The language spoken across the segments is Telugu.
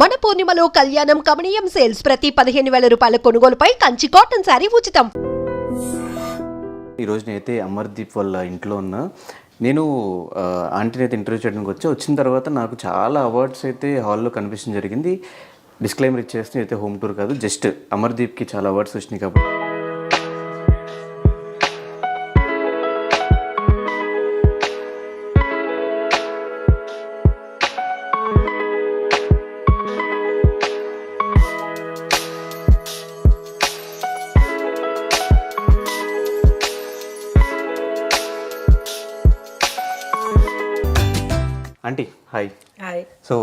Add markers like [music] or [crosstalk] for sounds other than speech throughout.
మన పూర్ణిమలో కళ్యాణం కమనీయం సేల్స్ ప్రతి పదిహేను వేల రూపాయల కొనుగోలుపై కంచి కాటన్ శారీ ఉచితం. ఈరోజు నేనైతే అమర్దీప్ వాళ్ళ ఇంట్లో ఉన్నా. నేను ఆంటీని అయితే ఇంటర్వ్యూ చేయడానికి వచ్చి. వచ్చిన తర్వాత నాకు చాలా అవార్డ్స్ అయితే హాల్లో కనిపించడం జరిగింది. డిస్క్లైమర్ ఇచ్చేస్తే అయితే హోమ్ టూర్ కాదు జస్ట్ అమర్దీప్కి చాలా అవార్డ్స్ వచ్చినాయి కాబట్టి. హాయ్ హాయ్ సో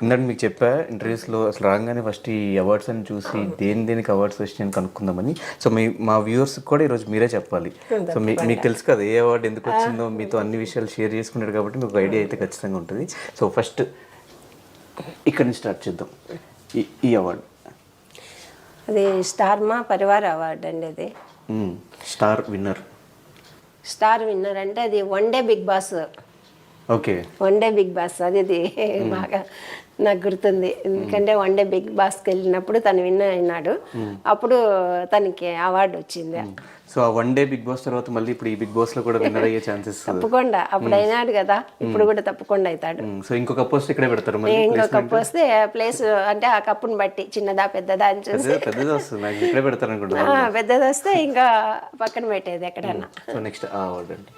ఇందాక మీకు చెప్పా ఇంటర్వ్యూస్లో అసలు రాగానే ఫస్ట్ ఈ అవార్డ్స్ అని చూసి దేని దేనికి అవార్డ్స్ వచ్చినాయని కనుక్కుందామని. సో మీ మా వ్యూవర్స్ కూడా ఈరోజు మీరే చెప్పాలి. సో మీ మీకు తెలుసు కదా ఏ అవార్డు ఎందుకు వచ్చిందో మీతో అన్ని విషయాలు షేర్ చేసుకున్నారు కాబట్టి మీకు ఐడియా అయితే ఖచ్చితంగా ఉంటుంది. సో ఫస్ట్ ఇక్కడి నుంచి స్టార్ట్ చేద్దాం. ఈ ఈ అవార్డు అది స్టార్ మా పరివార్ అవార్డు అండి అది. స్టార్ విన్నర్ స్టార్ విన్నర్ అంటే అది one day Bigg Boss. Okay. One day Bigg Boss అది అది బాగా నాకు గుర్తుంది. ఎందుకంటే వన్ డే బిగ్ బాస్కి వెళ్ళినప్పుడు తను విన్ అయినాడు. అప్పుడు తనకి అవార్డు వచ్చింది. సో ఆ వన్ డే బిగ్ బాస్ తర్వాత మళ్ళీ ఇప్పుడు ఈ బిగ్ బాస్లో కూడా విన్నర్ అయ్యే ఛాన్సెస్ తప్పకుండా. అప్పుడు అయినాడు కదా. ఇప్పుడు కూడా తప్పకుండా అవుతాడు. సో ఇంకొక పోస్ట్ ఇక్కడే పెడతారు మళ్ళీ ఇంకో కప్పు వస్తే ప్లేస్ అంటే ఆ కప్పుని బట్టి చిన్నదా పెద్దదా అని చూసి. పెద్దది వస్తుంది. నాకు ఇక్కడే పెడతారు అనుకుంటున్నాను పెద్దది వస్తే ఇంకా పక్కన పెట్టేది ఎక్కడన్నా సో నెక్స్ట్ అవార్డు అండి.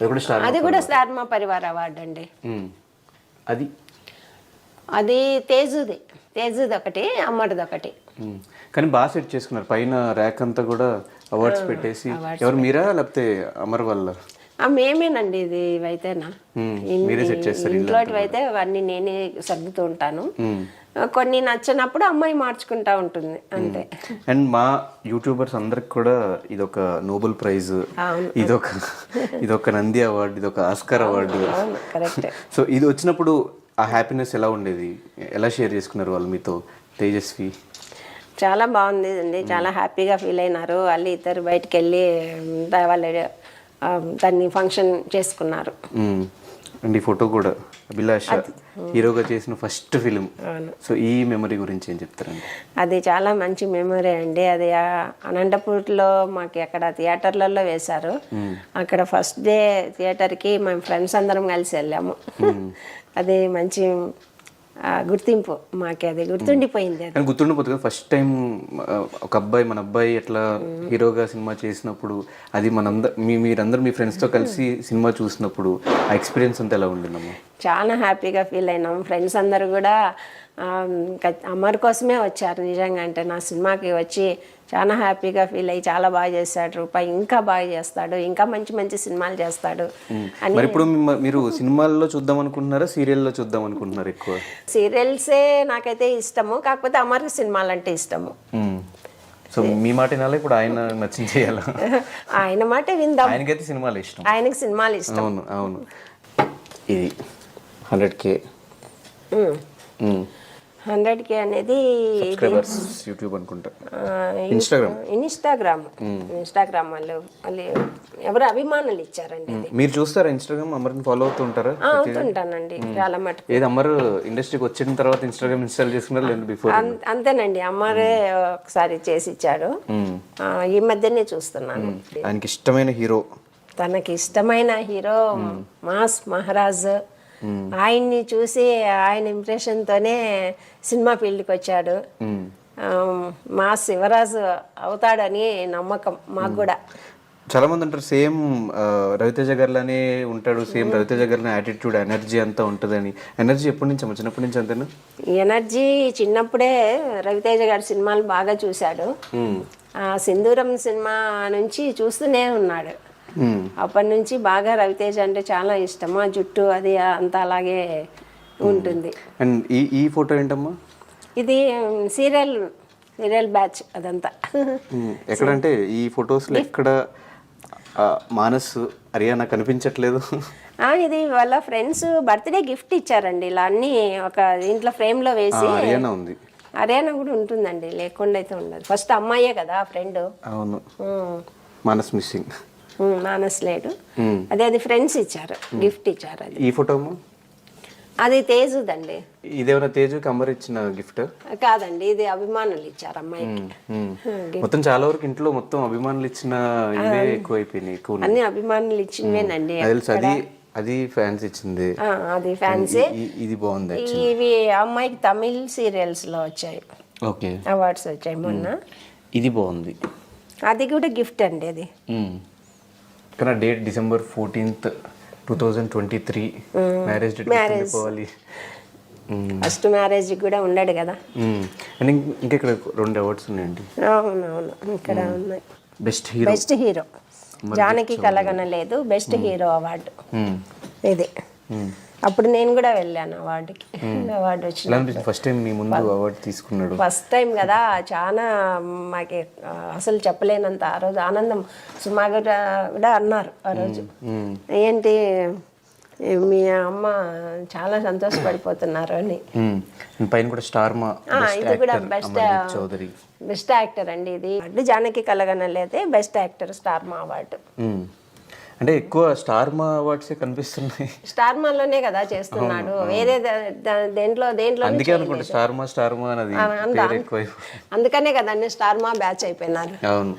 అది కూడా స్టార్ మా పరివార్. అవార్డు అండి. అది? అది తేజుది. తేజుది ఒకటి అమ్మడిది ఒకటి. కానీ బాగా సెట్ చేసుకున్నారు. పైన ర్యాక్ అంతా కూడా అవార్డ్స్ పెట్టేసి. ఎవరు మీరా లేకపోతే అమర్ వాళ్ళ మేమేనండి ఇది ఇవైతేనా? ఇంట్లోటివి అయితే అవన్నీ నేనే సర్దుతూ ఉంటాను. కొన్ని నచ్చినప్పుడు అమ్మాయి మార్చుకుంటా ఉంటుంది అంతే. అండ్ మా యూట్యూబర్స్ అందరికి కూడా ఇదొక నోబెల్ ప్రైజ్. ఇదొక ఇదొక నంది అవార్డు ఇదొక ఆస్కార్ అవార్డు. సో ఇది వచ్చినప్పుడు ఆ హ్యాపీనెస్ ఎలా ఉండేది? ఎలా షేర్ చేసుకున్నారు వాళ్ళు మీతో? తేజస్వి. చాలా బాగుంది అండి చాలా హ్యాపీగా ఫీల్ అయినారు. వాళ్ళు ఇద్దరు బయటికి వెళ్ళి వాళ్ళ దాన్ని ఫంక్షన్ చేసుకున్నారు. అండ్ ఈ ఫోటో కూడా అభిలాష హీరోగా చేసిన ఫస్ట్ ఫిలిం సో ఈ మెమరీ గురించి ఏం చెప్తారండి? అది చాలా మంచి మెమరీ అండి. అది అనంతపూర్లో మాకు అక్కడ థియేటర్లలో వేశారు. అక్కడ ఫస్ట్ డే థియేటర్కి మేము ఫ్రెండ్స్ అందరం కలిసి వెళ్ళాము. [laughs] అది మంచి గుర్తింపు మాకు అది గుర్తుండిపోయింది అది. గుర్తుండిపోతుంది కదా ఫస్ట్ టైం ఒక అబ్బాయి మన అబ్బాయి ఎట్లా హీరోగా సినిమా చేసినప్పుడు అది మనందర మీ మీరందరూ మీ ఫ్రెండ్స్తో కలిసి సినిమా చూసినప్పుడు ఆ ఎక్స్పీరియన్స్ అంతా ఎలా ఉండిందమ్మా? చాలా హ్యాపీగా ఫీల్ అయినాం. ఫ్రెండ్స్ అందరూ కూడా అమర్ కోసమే వచ్చారు నిజంగా అంటే నా సినిమాకి వచ్చి చాలా హ్యాపీగా ఫీల్ అయ్యి చాలా బాగా చేశాడు రూపాయి ఇంకా బాగా చేస్తాడు ఇంకా మంచి మంచి సినిమాలు చేస్తాడు అని మరి ఇప్పుడు మీరు సినిమాల్లో చూద్దాం అనుకుంటున్నారా సీరియల్లో చూద్దాం అనుకుంటున్నారా ఎక్కువ? సీరియల్సే నాకైతే ఇష్టము కాకపోతే అమర్ సినిమాలు అంటే ఇష్టము. సో మీ మాట వినాలా ఇప్పుడు ఆయన నచ్చింది చేయాలా? [laughs] ఆయన మాట విందాం. ఆయనకైతే సినిమాలు ఇష్టం. ఆయనకి సినిమాలు ఇష్టం. అవును అవును. ఇది హండ్రెడ్ కే. హండ్రెడ్ కే అనేది యూట్యూబ్ అనుకుంటా. ఇన్స్టాగ్రామ్. ఇన్స్టాగ్రామ్ ఇన్స్టాగ్రామ్ వాళ్ళు వాళ్ళు ఎవరు అభిమానులు ఇచ్చారండి ఇది. మీరు చూస్తారా ఇన్స్టాగ్రామ్ అమర్ని ఫాలో అవుతూ ఉంటారా? ఆ, అవుతుంటానండి చాలా మటుకు. ఏది అమర్ ఇండస్ట్రీకి వచ్చిన తర్వాత ఇన్స్టాగ్రామ్ ఇన్స్టాల్ చేసుకున్నారు లేదు బిఫోర్ అంతేనండి అమ్మారే ఒకసారి చేసి ఇచ్చాడు. ఈ మధ్యనే చూస్తున్నాను. ఆయనకి ఇష్టమైన హీరో. తనకి ఇష్టమైన హీరో మాస్ మహారాజ్. ఆయన్ని చూసి ఆయన impression తోనే సినిమా ఫీల్డ్కి వచ్చాడు. మాస్ శివరాజు అవుతాడని నమ్మకం మాకు కూడా. చాలా మంది అంటారు సేమ్ రవితేజ గారిలానే ఉంటాడు సేమ్ రవితేజ గారిలో యాటిట్యూడ్ ఎనర్జీ అంతా ఉంటుందని. ఎనర్జీ ఎప్పటి నుంచి చిన్నప్పటి నుంచి అంతేనా? ఎనర్జీ చిన్నప్పుడే రవితేజ గారి సినిమాలు బాగా చూశాడు. ఆ సింధూరం సినిమా నుంచి చూస్తూనే ఉన్నాడు. అప్పటి నుంచి బాగా రవితేజ అంటే చాలా ఇష్టం ఆ జుట్టు అది అంతా అలాగే ఉంటుంది. అండ్ ఈ ఈ ఫోటో ఏంటమ్మా? ఇది సీరియల్ సీరియల్ బ్యాచ్ అదంతా. ఎక్కడంటే ఈ ఫొటోస్లో ఎక్కడ మానస్ హరియానా కనిపించట్లేదు? ఇది వాళ్ళ ఫ్రెండ్స్ బర్త్డే గిఫ్ట్ ఇచ్చారండి. ఇలా అన్ని ఒక దీంట్లో ఫ్రేమ్లో ఆ, వేసి హరియానా ఉంది. హర్యానా కూడా ఉంటుందండి. లేకుండా అయితే ఉండదు. ఫస్ట్ అమ్మాయే కదా ఫ్రెండ్. అవును. మానస్ మిస్సింగ్. మానస్ లేడు అదే అది ఫ్రెండ్స్ ఇచ్చారు గిఫ్ట్ ఇచ్చారు అది. ఈ ఫోటో అది తేజుదండి. ఇదేమైనా తేజుకి అమర్ ఇచ్చిన గిఫ్ట్ కాదండి ఇది అభిమానులు ఇచ్చారు అమ్మాయికి. మొత్తం చాలా వరకు ఇంట్లో మొత్తం అభిమానులు ఇచ్చిన ఇవే ఎక్కువ అయిపోయినాయి ఎక్కువ. అన్ని అభిమానులు ఇచ్చినవేనండి తెలుసు అది అది ఫ్యాన్స్ ఇచ్చింది. అది ఫ్యాన్సీ ఇది బాగుంది ఇవి అమ్మాయికి తమిళ్ సీరియల్స్లో వచ్చాయి. ఓకే. అవార్డ్స్ వచ్చాయి మొన్న. ఇది బాగుంది. అది కూడా గిఫ్ట్ అండి అది. కానీ date December fourteenth two thousand twenty three marriage date పోవాలి ఫస్ట్ మ్యారేజ్ కూడా ఉన్నాడు కదా. అండ్ ఇంక- ఇంకా ఇక్కడ రెండు అవార్డ్స్ ఉన్నాయండి? అవునవును. ఇక్కడ ఉన్నాయి? Best hero best hero Janaki కలగన లేదు బెస్ట్ హీరో అవార్డు ఇది. అప్పుడు నేను కూడా వెళ్ళాను అవార్డుకి. [laughs] అవార్డు వచ్చింది ఫస్ట్ టైం మీ ముందు అవార్డు తీసుకున్నాడు. ఫస్ట్ టైం కదా చాలా మాకి అసలు చెప్పలేనంత ఆ రోజు ఆనందం. సుమా కూడా అన్నారు ఆ రోజు. ఏంటి మీ అమ్మ చాలా సంతోషపడిపోతున్నారు అని. పైన కూడా స్టార్ మా ఇది కూడా actor best Chowdary. Best actor అండి ఇది. Janaki Kalaganaledu best actor Star Maa award. అంటే ఎక్కువ స్టార్ మా అవార్డ్సే కనిపిస్తున్నాయి. స్టార్ మాలోనే కదా చేస్తున్నాడు. వేరే దేంట్లో దేంట్లో అందుకే అనుకుంటా స్టార్ మా స్టార్ మా అనేది ఎక్కువ అందుకనే కదండి స్టార్ మా బ్యాచ్ అయిపోయినారు. అవును.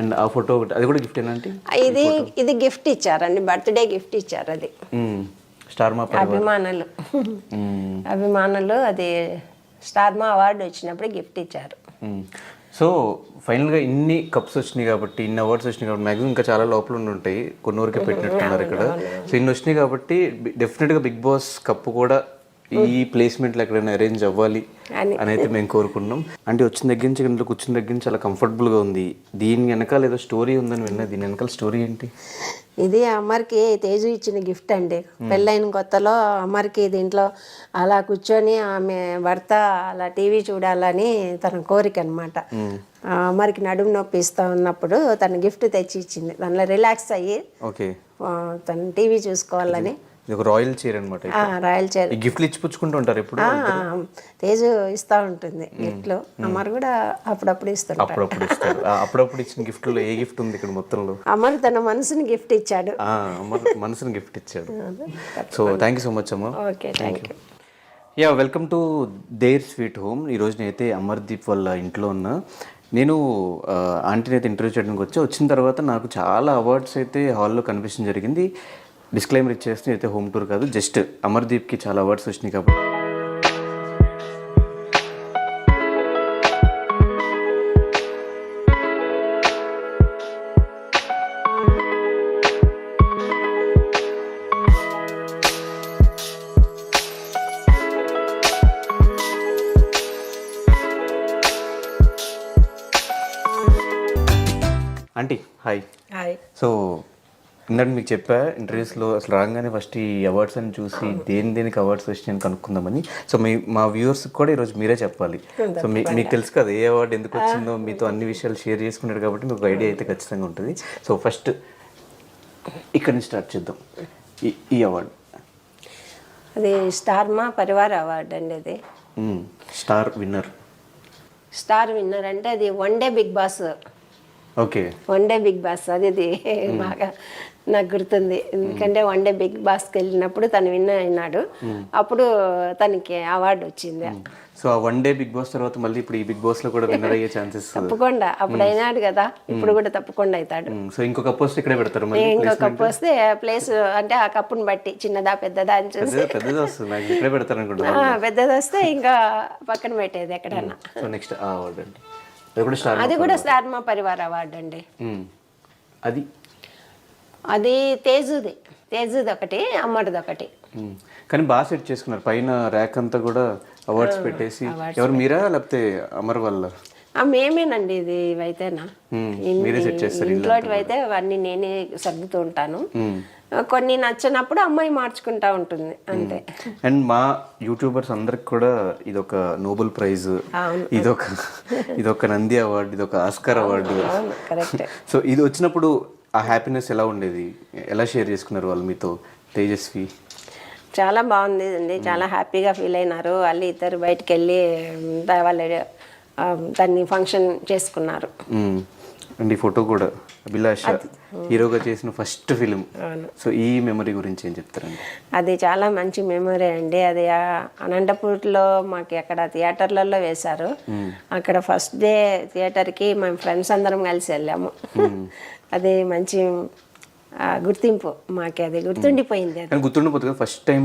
అండ్ ఆ ఫోటో ఒకటి అది కూడా గిఫ్ట్ ఏంటంటే ఇది ఇది గిఫ్ట్ ఇచ్చారండి బర్త్డే గిఫ్ట్ ఇచ్చారు అది. స్టార్ మా అభిమానులు. అభిమానులు అది స్టార్ మా అవార్డు వచ్చినప్పుడు గిఫ్ట్ ఇచ్చారు. సో ఫైనల్గా ఇన్ని కప్స్ వచ్చినాయి కాబట్టి ఇన్ని అవార్డ్స్ వచ్చినాయి కాబట్టి మ్యాక్సిమం ఇంకా చాలా లోపల ఉంటాయి. కొన్ని వరకే పెట్టినట్టున్నారు ఇక్కడ. సో ఇన్ని వచ్చినాయి కాబట్టి డెఫినెట్గా బిగ్ బాస్ కప్పు కూడా ఈ ప్లేస్మెంట్లో ఎక్కడైనా అరేంజ్ అవ్వాలి అని. అయితే మేము కోరుకున్నాం అంటే వచ్చిన దగ్గర నుంచి ఇంట్లో కూర్చున్న దగ్గర నుంచి చాలా కంఫర్టబుల్గా ఉంది. దీని వెనకాల ఏదో స్టోరీ ఉందని విన్నా దీని వెనకాల స్టోరీ ఏంటి? ఇది అమర్కి తేజు ఇచ్చిన గిఫ్ట్ అండి. పెళ్ళైన కొత్తలో అమర్కి దీంట్లో అలా కూర్చొని ఆమె భర్త అలా టీవీ చూడాలని తన కోరిక అనమాట అమర్కి నడుము నొప్పి ఇస్తా ఉన్నప్పుడు తన గిఫ్ట్ తెచ్చి ఇచ్చింది. దానిలో రిలాక్స్ అయ్యి తను టీవీ చూసుకోవాలని ఇది రాయల్ చైర్ అనమాట రాయల్ చైర్. గిఫ్ట్లు ఇచ్చిపుచ్చుకుంటూ ఉంటారు ఎప్పుడు తేజు ఇస్తా ఉంటుంది గిఫ్ట్లు. అమర్ కూడా అప్పుడప్పుడు అప్పుడప్పుడు ఇస్తారు ఆ, అప్పుడప్పుడు ఇచ్చిన గిఫ్ట్లో ఏ గిఫ్ట్ ఉంది ఇక్కడ మొత్తంలో? అమర్ తన మనసుని గిఫ్ట్ ఇచ్చాడు. ఆ, అమ్మ మనసుని గిఫ్ట్ ఇచ్చాడు. So thank you so much అమ్మ okay thank you yeah welcome to there sweet home ఈరోజు నేనైతే అమర్దీప్ వాళ్ళ ఇంట్లో ఉన్నా. నేను ఆంటీని అయితే ఇంటర్వ్యూ చేయడానికి వచ్చి. వచ్చిన తర్వాత నాకు చాలా అవార్డ్స్ అయితే హాల్లో కనిపించడం జరిగింది. డిస్క్లైమర్ ఇచ్చేస్తే అయితే హోమ్ టూర్ కాదు జస్ట్ అమర్దీప్కి చాలా అవార్డ్స్ వచ్చినాయి కాబట్టి. ఆంటీ హాయ్ హాయ్ సో ఇందాక మీకు చెప్పా ఇంటర్వ్యూస్లో అసలు రాగానే ఫస్ట్ ఈ అవార్డ్స్ అని చూసి దేని దేనికి అవార్డ్స్ వచ్చినాయని కనుక్కుందామని. సో మీ మా వ్యూవర్స్ కూడా ఈరోజు మీరే చెప్పాలి. [laughs] సో మీ మీకు తెలుసు కదా ఏ అవార్డు ఎందుకు వచ్చిందో మీతో అన్ని విషయాలు షేర్ చేసుకున్నారు కాబట్టి మీకు ఐడియా అయితే ఖచ్చితంగా ఉంటుంది. సో ఫస్ట్ ఇక్కడ నుంచి స్టార్ట్ చేద్దాం. ఈ ఈ అవార్డు అది స్టార్ మా పరివార్ అవార్డు అండి అది. Star winner. స్టార్ విన్నర్ అంటే అది one day Bigg Boss okay. One day Bigg Boss అది ఇది. బాగా నాకు గుర్తుంది. ఎందుకంటే వన్ డే బిగ్ బాస్కి వెళ్ళినప్పుడు తను విన్ అయినాడు. అప్పుడు తనకి అవార్డు వచ్చింది. సో ఆ వన్ డే బిగ్ బాస్ తర్వాత మళ్ళీ ఇప్పుడు ఈ బిగ్ బాస్లో కూడా విన్నర్ [laughs] అయ్యే ఛాన్సెస్ తప్పకుండా. అప్పుడు అయినాడు కదా. ఇప్పుడు కూడా తప్పకుండా అవుతాడు. సో ఇంకొక పోస్ట్ ఇక్కడే పెడతారు మళ్ళీ ఇంకో కప్పు వస్తే ప్లేస్ అంటే ఆ కప్పుని బట్టి చిన్నదా పెద్దదా అని చూసి. పెద్దది వస్తుంది. నాకు ఇక్కడే పెడతారు అనుకుంటున్నాను పెద్దది వస్తే ఇంకా పక్కన పెట్టేది ఎక్కడన్నా. సో నెక్స్ట్ ఆ అవార్డు అండి. అది కూడా స్టార్ మా పరివార్ అవార్డు అండి. అది? అది తేజుది. తేజుది ఒకటి అమ్మడిది ఒకటి. కానీ బాగా సెట్ చేసుకున్నారు. పైన ర్యాక్ అంతా కూడా అవార్డ్స్ పెట్టేసి. ఎవరు మీరా లేకపోతే అమర్ వల్ల మేమేనండి ఇది ఇవైతేనా. ఇంట్లోటివి అయితే అవన్నీ నేనే సర్దుతూ ఉంటాను. కొన్ని నచ్చినప్పుడు అమ్మాయి మార్చుకుంటా ఉంటుంది అంతే. అండ్ మా యూట్యూబర్స్ అందరికి కూడా ఇదొక నోబెల్ ప్రైజ్. ఇదొక ఇదొక నంది అవార్డు ఇదొక ఆస్కార్ అవార్డు. సో ఇది వచ్చినప్పుడు ఆ హ్యాపీనెస్ ఎలా ఉండేది? ఎలా షేర్ చేసుకున్నారు వాళ్ళు మీతో తేజస్వి? చాలా బాగుంది అండి. చాలా హ్యాపీగా ఫీల్ అయినారు. వాళ్ళు ఇద్దరు బయటికి వెళ్ళి వాళ్ళ దాన్ని ఫంక్షన్ చేసుకున్నారు. అండ్ ఈ ఫోటో కూడా అభిలాష హీరోగా చేసిన ఫస్ట్ ఫిలిం. సో ఈ మెమరీ గురించి ఏం చెప్తారండి? అది చాలా మంచి మెమరీ అండి. అది అనంతపూర్లో మాకు అక్కడ థియేటర్లలో వేశారు. అక్కడ ఫస్ట్ డే థియేటర్కి మేము ఫ్రెండ్స్ అందరం కలిసి వెళ్ళాము. అది మంచి గుర్తింపు మాకు అది గుర్తుండిపోయింది అది. గుర్తుండిపోతుంది కదా ఫస్ట్ టైం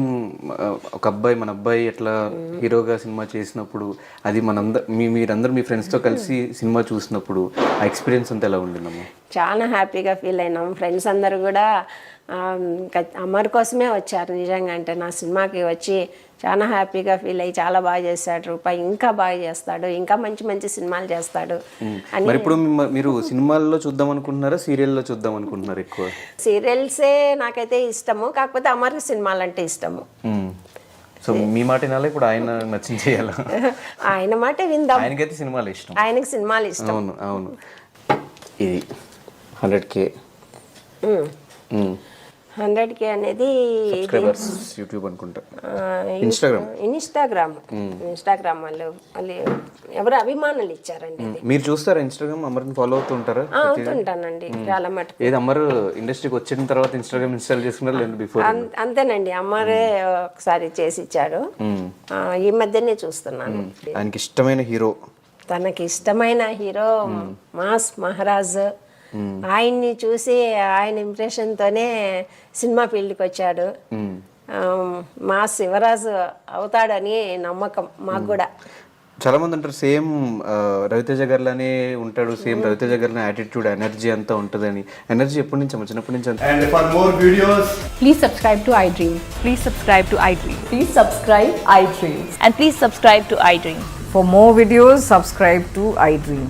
ఒక అబ్బాయి మన అబ్బాయి ఎట్లా హీరోగా సినిమా చేసినప్పుడు అది మనందరు మీ మీరందరూ మీ ఫ్రెండ్స్తో కలిసి సినిమా చూసినప్పుడు ఆ ఎక్స్పీరియన్స్ అంతా ఎలా ఉండిందమ్మా చాలా హ్యాపీగా ఫీల్ అయినాం. ఫ్రెండ్స్ అందరూ కూడా అమర్ కోసమే వచ్చారు నిజంగా. అంటే నా సినిమాకి వచ్చి చాలా హ్యాపీగా ఫీల్ అయ్యి చాలా బాగా చేస్తాడు రూపాయి ఇంకా బాగా చేస్తాడు. ఇంకా మంచి మంచి సినిమాలు చేస్తాడు. అని మరి ఇప్పుడు మీరు సినిమాల్లో చూద్దాం అనుకుంటున్నారా సీరియల్లో చూద్దాం అనుకుంటున్నారా ఎక్కువ? సీరియల్సే నాకైతే ఇష్టము. కాకపోతే అమర్ సినిమాలు అంటే ఇష్టము. సో మీ మాట వినాలా ఇప్పుడు ఆయన నచ్చింది చేయాలా. ఆయన మాట విందాం. ఆయనకైతే సినిమాలు ఇష్టం. ఆయనకి సినిమాలు ఇష్టం. అవును అవును. ఇది హండ్రెడ్ కే. హండ్రెడ్ కే అనేది సబ్స్క్రైబర్స్ యూట్యూబ్ అనుకుంటా. ఇన్స్టాగ్రామ్. ఇన్స్టాగ్రామ్. ఇన్స్టాగ్రామ్ వాళ్ళు వాళ్ళు ఎవరు అభిమానులు ఇచ్చారండి మీరు చూస్తారా ఇన్స్టాగ్రామ్? అమర్ని ఫాలో అవుతూ ఉంటారా ఆ, అవుతుంటానండి చాలా మటుకు. ఏది అమర్ ఇండస్ట్రీకి వచ్చిన తర్వాత ఇన్స్టాగ్రామ్ ఇన్స్టాల్ చేసుకున్నారా లేదు బిఫోర్? అంతేనండి అమ్మారే ఒకసారి చేసి ఇచ్చాడు. ఈ మధ్యనే చూస్తున్నాను. ఆయనకి ఇష్టమైన హీరో. తనకి ఇష్టమైన హీరో మాస్ మహారాజ్. ఆయన్ని చూసి ఆయన ఇంప్రెషన్తోనే సినిమా ఫీల్డ్కి వచ్చాడు. మా శివరాజు అవుతాడని నమ్మకం మాకు కూడా. చాలా మంది అంటారు సేమ్ రవితేజ గర్లనే ఉంటాడు సేమ్ రవితేజ గర్ల యాటిట్యూడ్ ఎనర్జీ అంతా ఉంటుందని. ఎనర్జీ ఎప్పటి నుంచి అమ్మ? చిన్నప్పటి నుంచి అంతా. And videos please subscribe to I Dream please subscribe to I Dream please subscribe I Dream and please subscribe to I Dream for more videos subscribe to I Dream